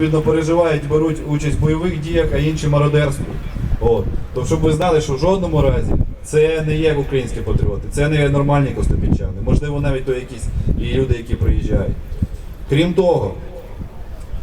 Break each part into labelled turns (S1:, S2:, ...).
S1: відповідно переживають, беруть участь в бойових діях, а інші мародерствують. От. То щоб ви знали, що в жодному разі це не є українські патріоти, це не є нормальні костопільчани. Можливо, навіть то якісь люди, які приїжджають. Крім того,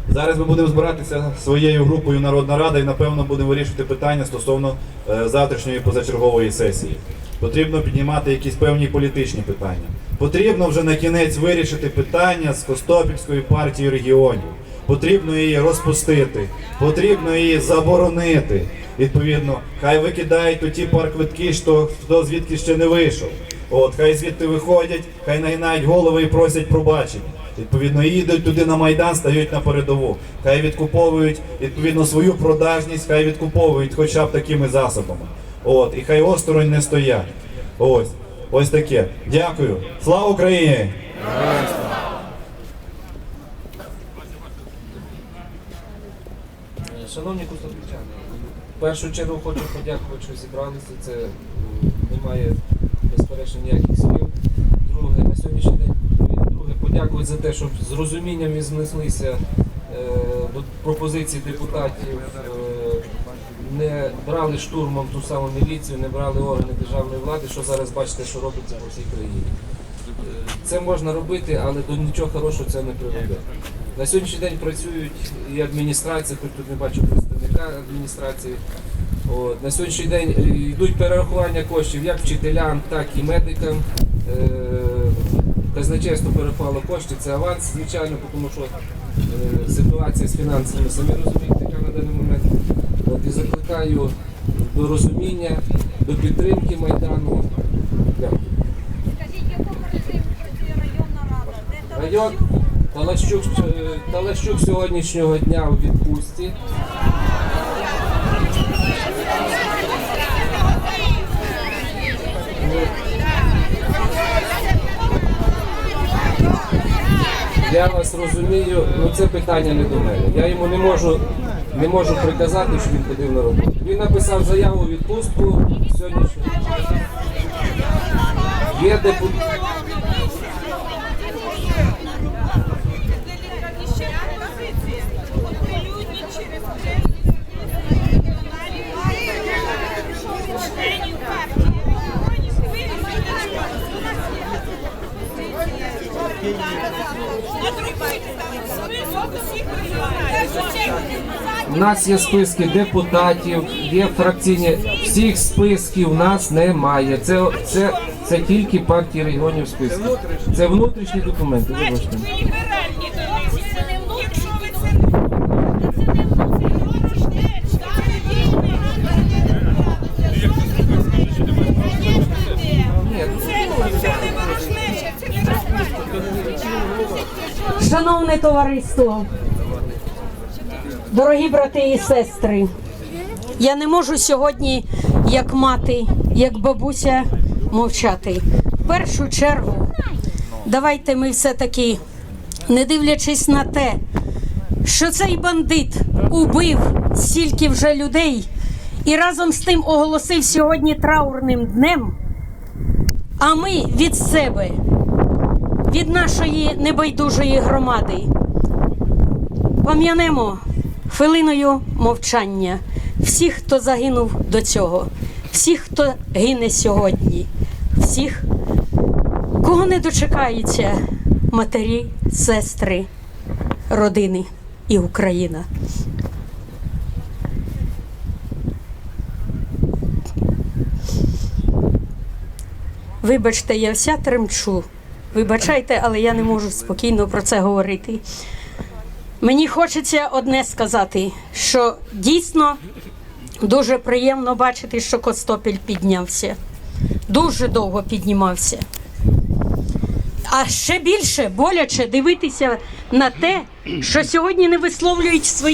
S1: зараз ми будемо збиратися своєю групою Народна Рада і напевно будемо вирішувати питання стосовно е, завтрашньої позачергової сесії. Потрібно піднімати якісь певні політичні питання. Потрібно вже на кінець вирішити питання з Костопільською партією регіонів. Потрібно її розпустити, потрібно її заборонити. Відповідно, хай викидають у ті парквитки, що хто звідки ще не вийшов. От, хай звідти виходять, хай нагинають голови і просять пробачення. Відповідно, їдуть туди на Майдан, стають на передову. Хай відкуповують відповідно свою продажність, хай відкуповують хоча б такими засобами. От, і хай осторонь не стоять. Ось, ось таке. Дякую. Слава Україні!
S2: Шановні костопільчани, в першу чергу хочу подякувати, що зібралися. Це немає безперечно ніяких слів. Друге, на сьогоднішній день друге, подякувати за те, що з розумінням віднеслися е, до пропозицій депутатів, е, не брали штурмом ту саму міліцію, не брали органи державної влади, що зараз бачите, що робиться по всій країні. Е, Це можна робити, але до нічого хорошого це не приведе. На сьогоднішній день працюють і адміністрація, хоч тут не бачу представника адміністрації. От, на сьогоднішній день йдуть перерахування коштів як вчителям, так і медикам. Е, Казначейство перерахувало кошти, це аванс, звичайно, тому що е, ситуація з фінансами самі розумієте, яка на даний момент. От, і закликаю до розуміння, до підтримки Майдану. Дякую.
S3: Скажіть, в якому режимі працює районна рада? Де
S2: Район Талащук, е, Талащук сьогоднішнього дня у відпустці. Я вас розумію, ну це питання не до мене. Я йому не можу, не можу приказати, що він ходив на роботу. Він написав заяву відпустку сьогоднішнього. Є депутат. У нас є списки депутатів, є фракційні. Всіх списків у нас немає. Це, це, це тільки партії регіонів списки. Це внутрішні документи. Вибачте.
S4: Шановне товариство, дорогі брати і сестри, я не можу сьогодні, як мати, як бабуся, мовчати. В першу чергу, давайте ми все-таки, не дивлячись на те, що цей бандит убив стільки вже людей і разом з тим оголосив сьогодні траурним днем. А ми від себе від нашої небайдужої громади. Пам'янемо хвилиною мовчання всіх, хто загинув до цього, всіх, хто гине сьогодні, всіх, кого не дочекаються матері, сестри, родини і Україна. Вибачте, я вся тремчу. Вибачайте, але я не можу спокійно про це говорити. Мені хочеться одне сказати, що дійсно дуже приємно бачити, що Костопіль піднявся. Дуже довго піднімався. А ще більше боляче дивитися на те, що сьогодні не висловлюють своїх.